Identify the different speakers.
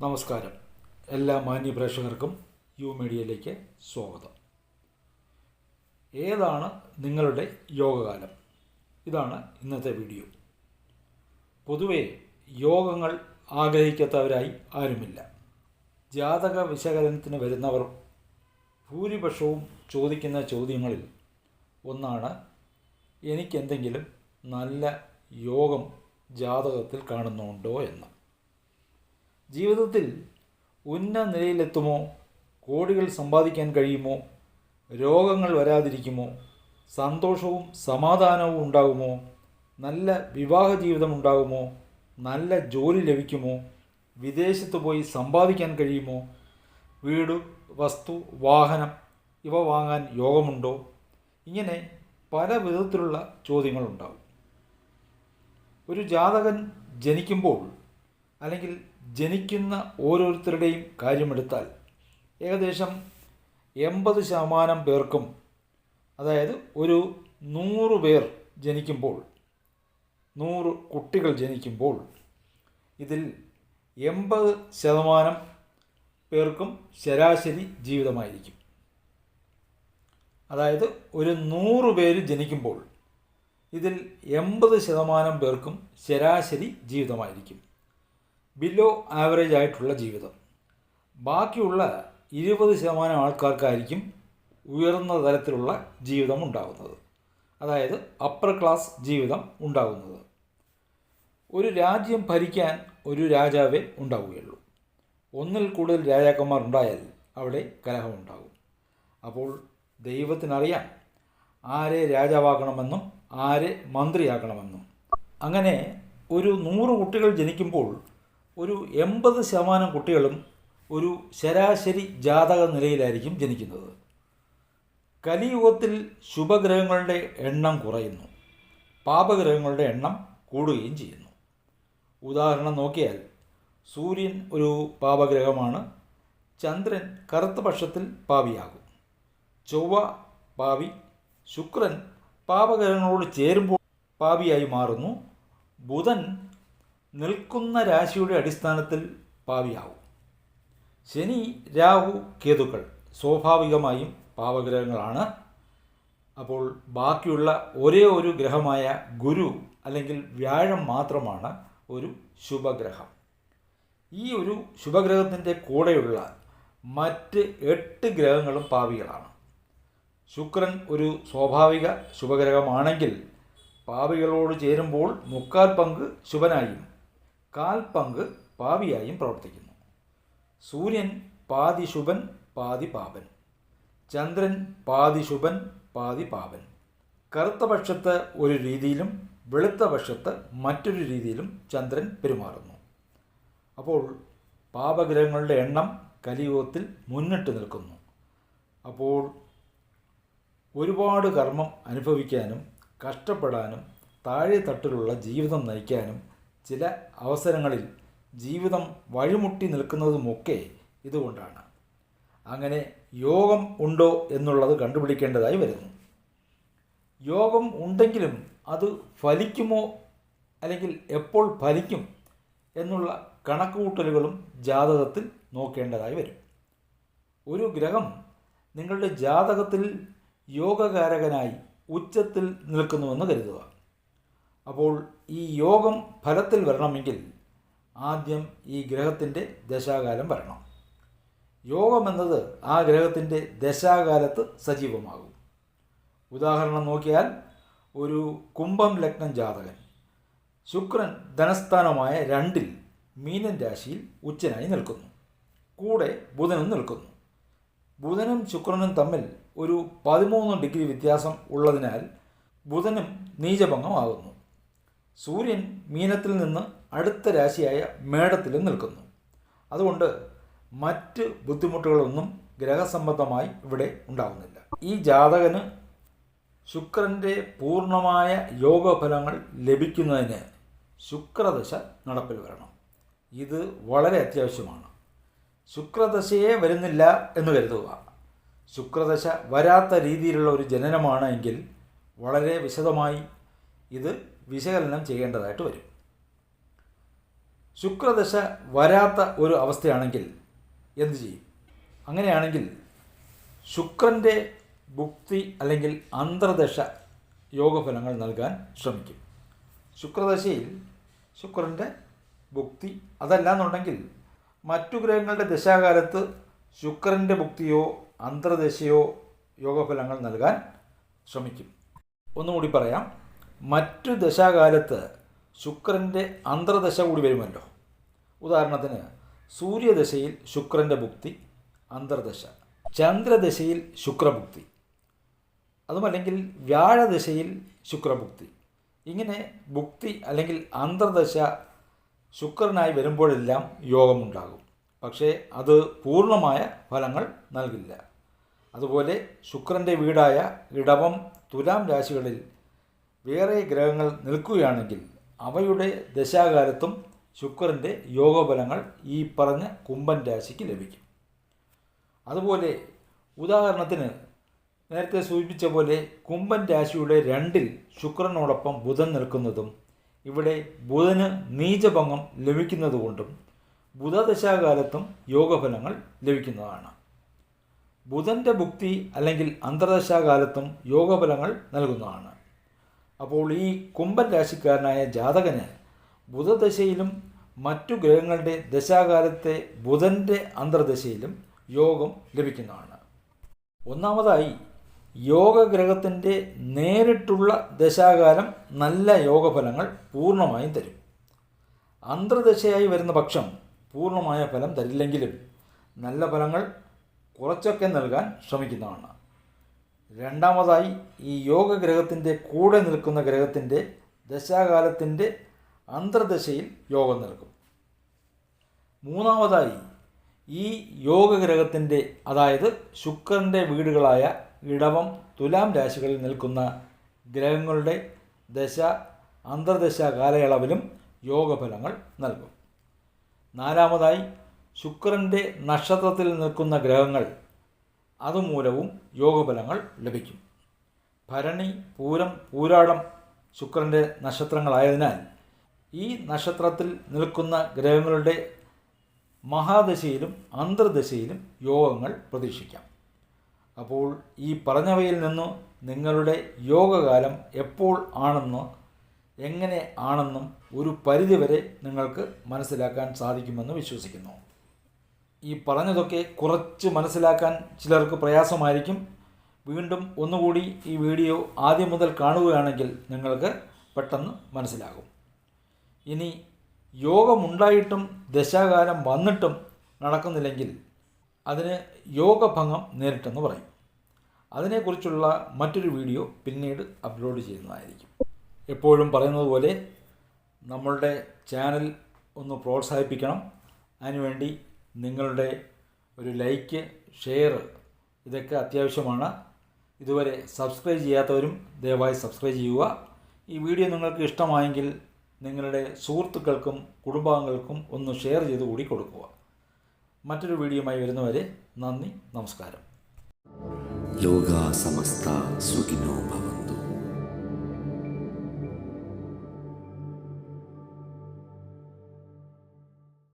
Speaker 1: നമസ്കാരം. എല്ലാ മാന്യ പ്രേക്ഷകർക്കും യു മീഡിയയിലേക്ക് സ്വാഗതം. ഏതാണ് നിങ്ങളുടെ യോഗകാലം? ഇതാണ് ഇന്നത്തെ വീഡിയോ. പൊതുവേ യോഗങ്ങൾ ആഗ്രഹിക്കാത്തവരായി ആരുമില്ല. ജാതക വിശകലനത്തിന് വരുന്നവർ ഭൂരിപക്ഷവും ചോദിക്കുന്ന ചോദ്യങ്ങളിൽ ഒന്നാണ് എനിക്കെന്തെങ്കിലും നല്ല യോഗം ജാതകത്തിൽ കാണുന്നുണ്ടോ? എന്ന്. ജീവിതത്തിൽ ഉന്നത നിലയിലെത്തുമോ? കോടികൾ സമ്പാദിക്കാൻ കഴിയുമോ? രോഗങ്ങൾ വരാതിരിക്കുമോ? സന്തോഷവും സമാധാനവും ഉണ്ടാകുമോ? നല്ല വിവാഹ ജീവിതം ഉണ്ടാകുമോ? നല്ല ജോലി ലഭിക്കുമോ? വിദേശത്ത് പോയി സമ്പാദിക്കാൻ കഴിയുമോ? വീട് വസ്തു വാഹനം ഇവ വാങ്ങാൻ യോഗമുണ്ടോ? ഇങ്ങനെ പല വിധത്തിലുള്ള ചോദ്യങ്ങളുണ്ടാകും ഒരു ജാതകൻ ജനിക്കുമ്പോൾ അല്ലെങ്കിൽ ജനിക്കുന്ന ഓരോരുത്തരുടെയും കാര്യമെടുത്താൽ ഏകദേശം എൺപത് ശതമാനം പേർക്കും അതായത് ഒരു നൂറ് പേർ ജനിക്കുമ്പോൾ നൂറ് കുട്ടികൾ ജനിക്കുമ്പോൾ ഇതിൽ എൺപത് ശതമാനം പേർക്കും ശരാശരി ജീവിതമായിരിക്കും. അതായത് ഒരു നൂറ് പേര് ജനിക്കുമ്പോൾ ഇതിൽ എൺപത് ശതമാനം പേർക്കും ശരാശരി ജീവിതമായിരിക്കും. ബിലോ ആവറേജ് ആയിട്ടുള്ള ജീവിതം. ബാക്കിയുള്ള ഇരുപത് ശതമാനം ആൾക്കാർക്കായിരിക്കും ഉയർന്ന തരത്തിലുള്ള ജീവിതം ഉണ്ടാകുന്നത്. അതായത് അപ്പർ ക്ലാസ് ജീവിതം ഉണ്ടാകുന്നത്. ഒരു രാജ്യം ഭരിക്കാൻ ഒരു രാജാവേ ഉണ്ടാവുകയുള്ളൂ. ഒന്നിൽ കൂടുതൽ രാജാക്കന്മാർ ഉണ്ടായാൽ അവിടെ കലഹമുണ്ടാകും അപ്പോൾ ദൈവത്തിനറിയാം ആരെ രാജാവാക്കണമെന്നും ആരെ മന്ത്രിയാക്കണമെന്നും. അങ്ങനെ ഒരു നൂറ് കുട്ടികൾ ജനിക്കുമ്പോൾ ഒരു എൺപത് ശതമാനം കുട്ടികളും ഒരു ശരാശരി ജാതക നിലയിലായിരിക്കും ജനിക്കുന്നത്. കലിയുഗത്തിൽ ശുഭഗ്രഹങ്ങളുടെ എണ്ണം കുറയുന്നു. പാപഗ്രഹങ്ങളുടെ എണ്ണം കൂടുകയും ചെയ്യുന്നു. ഉദാഹരണം നോക്കിയാൽ സൂര്യൻ ഒരു പാപഗ്രഹമാണ് ചന്ദ്രൻ കറുത്ത പക്ഷത്തിൽ പാവിയാകും ചൊവ്വ പാവി ശുക്രൻ പാപഗ്രഹങ്ങളോട് ചേരുമ്പോൾ പാവിയായി മാറുന്നു ബുധൻ നിൽക്കുന്ന രാശിയുടെ അടിസ്ഥാനത്തിൽ പാവിയാവും ശനി രാഹു കേതുക്കൾ സ്വാഭാവികമായും പാവഗ്രഹങ്ങളാണ്. അപ്പോൾ ബാക്കിയുള്ള ഒരേ ഒരു ഗ്രഹമായ ഗുരു അല്ലെങ്കിൽ വ്യാഴം മാത്രമാണ് ഒരു ശുഭഗ്രഹം. ഈ ഒരു ശുഭഗ്രഹത്തിന്റെ കൂടെയുള്ള മറ്റ് എട്ട് ഗ്രഹങ്ങളും പാവികളാണ്. ശുക്രൻ ഒരു സ്വാഭാവിക ശുഭഗ്രഹമാണെങ്കിൽ പാവികളോട് ചേരുമ്പോൾ മുക്കാൽ പങ്ക് ശുഭനായും. കാൽ പങ്ക് പാവിയായും പ്രവർത്തിക്കുന്നു. സൂര്യൻ പാതി ശുഭൻ പാതി പാപൻ ചന്ദ്രൻ പാതി ശുഭൻ പാതി പാപൻ കറുത്ത പക്ഷത്ത് ഒരു രീതിയിലും വെളുത്ത പക്ഷത്ത് മറ്റൊരു രീതിയിലും ചന്ദ്രൻ പെരുമാറുന്നു. അപ്പോൾ പാപഗ്രഹങ്ങളുടെ എണ്ണം കലിയുഗത്തിൽ മുന്നിട്ട് നിൽക്കുന്നു. അപ്പോൾ ഒരുപാട് കർമ്മം അനുഭവിക്കാനും കഷ്ടപ്പെടാനും താഴെ തട്ടിലുള്ള ജീവിതം നയിക്കാനും ചില അവസരങ്ങളിൽ ജീവിതം വഴിമുട്ടി നിൽക്കുന്നതുമൊക്കെ ഇതുകൊണ്ടാണ്. അങ്ങനെ യോഗം ഉണ്ടോ എന്നുള്ളത് കണ്ടുപിടിക്കേണ്ടതായി വരുന്നു. യോഗം ഉണ്ടെങ്കിലും അത് ഫലിക്കുമോ അല്ലെങ്കിൽ എപ്പോൾ ഫലിക്കും എന്നുള്ള കണക്കുകൂട്ടലുകളും ജാതകത്തിൽ നോക്കേണ്ടതായി വരും. ഒരു ഗ്രഹം നിങ്ങളുടെ ജാതകത്തിൽ യോഗകാരകനായി ഉച്ചത്തിൽ നിൽക്കുന്നുവെന്ന് കരുതുക. അപ്പോൾ ഈ യോഗം ഫലത്തിൽ വരണമെങ്കിൽ ആദ്യം ഈ ഗ്രഹത്തിന്റെ ദശാകാലം വരണം. യോഗമെന്നത് ആ ഗ്രഹത്തിന്റെ ദശാകാലത്ത് സജീവമാകും. ഉദാഹരണം നോക്കിയാൽ ഒരു കുംഭം ലഗ്നം ജാതകൻ ശുക്രൻ ധനസ്ഥാനമായ രണ്ടിൽ മീനൻ രാശിയിൽ ഉച്ചനായി നിൽക്കുന്നു. കൂടെ ബുധനും നിൽക്കുന്നു. ബുധനും ശുക്രനും തമ്മിൽ ഒരു പതിമൂന്ന് ഡിഗ്രി വ്യത്യാസം ഉള്ളതിനാൽ ബുധനും നീചഭംഗമാകുന്നു. സൂര്യൻ മീനത്തിൽ നിന്ന് അടുത്ത രാശിയായ മേടത്തിൽ നിൽക്കുന്നു. അതുകൊണ്ട് മറ്റ് ബുദ്ധിമുട്ടുകളൊന്നും ഗ്രഹസംബന്ധമായി ഇവിടെ ഉണ്ടാകുന്നില്ല ഈ ജാതകന് ശുക്രന്റെ പൂർണമായ യോഗഫലങ്ങൾ ലഭിക്കുന്നതിന് ശുക്രദശ നടപ്പിൽ വരണം. ഇത് വളരെ അത്യാവശ്യമാണ്. ശുക്രദശയെ വരുന്നില്ല എന്ന് കരുതുക. ശുക്രദശ വരാത്ത രീതിയിലുള്ള ഒരു ജനനമാണ് എങ്കിൽ വളരെ വിശദമായി ഇത് വിശകലനം ചെയ്യേണ്ടതായിട്ട് വരും. ശുക്രദശ വരാത്ത ഒരു അവസ്ഥയാണെങ്കിൽ എന്ത് ചെയ്യും? അങ്ങനെയാണെങ്കിൽ ശുക്രന്റെ ഭുക്തി അല്ലെങ്കിൽ അന്തർദശ യോഗഫലങ്ങൾ നൽകാൻ ശ്രമിക്കും. ശുക്രദശയിൽ ശുക്രന്റെ ഭുക്തി അതല്ല എന്നുണ്ടെങ്കിൽ മറ്റു ഗ്രഹങ്ങളുടെ ദശാകാലത്ത് ശുക്രന്റെ ഭുക്തിയോ അന്തർദശയോ യോഗഫലങ്ങൾ നൽകാൻ ശ്രമിക്കും. ഒന്നുകൂടി പറയാം. മറ്റു ദശാകാലത്ത് ശുക്രന്റെ അന്തർദശ കൂടി വരുമല്ലോ. ഉദാഹരണത്തിന് സൂര്യദശയിൽ ശുക്രന്റെ ഭുക്തി അന്തർദശ. ചന്ദ്രദശയിൽ ശുക്രഭുക്തി. അതുമല്ലെങ്കിൽ വ്യാഴദശയിൽ ശുക്രഭുക്തി. ഇങ്ങനെ ഭുക്തി അല്ലെങ്കിൽ അന്തർദശ ശുക്രനായി വരുമ്പോഴെല്ലാം യോഗമുണ്ടാകും. പക്ഷേ അത് പൂർണമായ ഫലങ്ങൾ നൽകില്ല. അതുപോലെ ശുക്രന്റെ വീടായ ഇടവം തുലാം രാശികളിൽ വേറെ ഗ്രഹങ്ങൾ നിൽക്കുകയാണെങ്കിൽ അവയുടെ ദശാകാലത്തും ശുക്രന്റെ യോഗഫലങ്ങൾ ഈ പറഞ്ഞ കുംഭൻ രാശിക്ക് ലഭിക്കും. അതുപോലെ ഉദാഹരണത്തിന് നേരത്തെ സൂചിപ്പിച്ച പോലെ കുംഭൻ രാശിയുടെ രണ്ടിൽ ശുക്രനോടൊപ്പം ബുധൻ നിൽക്കുന്നതും ഇവിടെ ബുധന് നീചഭംഗം ലഭിക്കുന്നതുകൊണ്ടും ബുധദശാകാലത്തും യോഗഫലങ്ങൾ ലഭിക്കുന്നതാണ്. ബുധന്റെ ഭുക്തി അല്ലെങ്കിൽ അന്തർദശാകാലത്തും യോഗഫലങ്ങൾ നൽകുന്നതാണ്. അപ്പോൾ ഈ കുംഭൻ രാശിക്കാരനായ ജാതകന് ബുധദശയിലും മറ്റു ഗ്രഹങ്ങളുടെ ദശാകാലത്തെ ബുധന്റെ അന്തർദശയിലും യോഗം ലഭിക്കുന്നതാണ്. ഒന്നാമതായി യോഗഗ്രഹത്തിന്റെ നേരിട്ടുള്ള ദശാകാലം നല്ല യോഗഫലങ്ങൾ പൂർണമായും തരും. അന്തർദശയായി വരുന്ന പക്ഷം പൂർണമായ ഫലം തരില്ലെങ്കിലും നല്ല ഫലങ്ങൾ കുറച്ചൊക്കെ നൽകാൻ ശ്രമിക്കുന്നതാണ്. രണ്ടാമതായി ഈ യോഗഗ്രഹത്തിന്റെ കൂടെ നിൽക്കുന്ന ഗ്രഹത്തിന്റെ ദശാകാലത്തിന്റെ അന്തർദശയിൽ യോഗം നൽകും മൂന്നാമതായി ഈ യോഗഗ്രഹത്തിന്റെ അതായത് ശുക്രന്റെ വീടുകളായ ഇടവം തുലാം രാശികളിൽ നിൽക്കുന്ന ഗ്രഹങ്ങളുടെ ദശ അന്തർദശ കാലയളവിലും യോഗഫലങ്ങൾ നൽകും. നാലാമതായി ശുക്രന്റെ നക്ഷത്രത്തിൽ നിൽക്കുന്ന ഗ്രഹങ്ങൾ അതുമൂലവും യോഗഫലങ്ങൾ ലഭിക്കും. ഭരണി പൂരം പൂരാടം ശുക്രന്റെ നക്ഷത്രങ്ങളായതിനാൽ ഈ നക്ഷത്രത്തിൽ നിൽക്കുന്ന ഗ്രഹങ്ങളുടെ മഹാദശയിലും അന്തർദശയിലും യോഗങ്ങൾ പ്രതീക്ഷിക്കാം. അപ്പോൾ ഈ പറഞ്ഞവയിൽ നിന്നു നിങ്ങളുടെ യോഗകാലം എപ്പോൾ ആണെന്നോ എങ്ങനെ ആണെന്നും ഒരു പരിധിവരെ നിങ്ങൾക്ക് മനസ്സിലാക്കാൻ സാധിക്കുമെന്ന് വിശ്വസിക്കുന്നു. ഈ പറഞ്ഞതൊക്കെ കുറച്ച് മനസ്സിലാക്കാൻ ചിലർക്ക് പ്രയാസമായിരിക്കും. വീണ്ടും ഒന്നുകൂടി ഈ വീഡിയോ ആദ്യം മുതൽ കാണുകയാണെങ്കിൽ നിങ്ങൾക്ക് പെട്ടെന്ന് മനസ്സിലാകും. ഇനി യോഗമുണ്ടായിട്ടും ദശാകാലം വന്നിട്ടും നടക്കുന്നില്ലെങ്കിൽ അതിന് യോഗഭംഗം നേരിട്ടെന്ന് പറയും. അതിനെക്കുറിച്ചുള്ള മറ്റൊരു വീഡിയോ പിന്നീട് അപ്ലോഡ് ചെയ്യുന്നതായിരിക്കും. എപ്പോഴും പറയുന്നത് പോലെ നമ്മളുടെ ചാനൽ ഒന്ന് പ്രോത്സാഹിപ്പിക്കണം. അതിനുവേണ്ടി നിങ്ങളുടെ ഒരു ലൈക്ക് ഷെയർ ഇതൊക്കെ അത്യാവശ്യമാണ്. ഇതുവരെ സബ്സ്ക്രൈബ് ചെയ്യാത്തവരും ദയവായി സബ്സ്ക്രൈബ് ചെയ്യുക. ഈ വീഡിയോ നിങ്ങൾക്ക് ഇഷ്ടമായെങ്കിൽ നിങ്ങളുടെ സുഹൃത്തുക്കൾക്കും കുടുംബാംഗങ്ങൾക്കും ഒന്ന് ഷെയർ ചെയ്ത് കൂടി കൊടുക്കുക. മറ്റൊരു വീഡിയോയുമായി വരുന്നവരെ നന്ദി നമസ്കാരം.
Speaker 2: ലോകാസമസ്ത സമസ്ത സുഖിനോ ഭവന്തു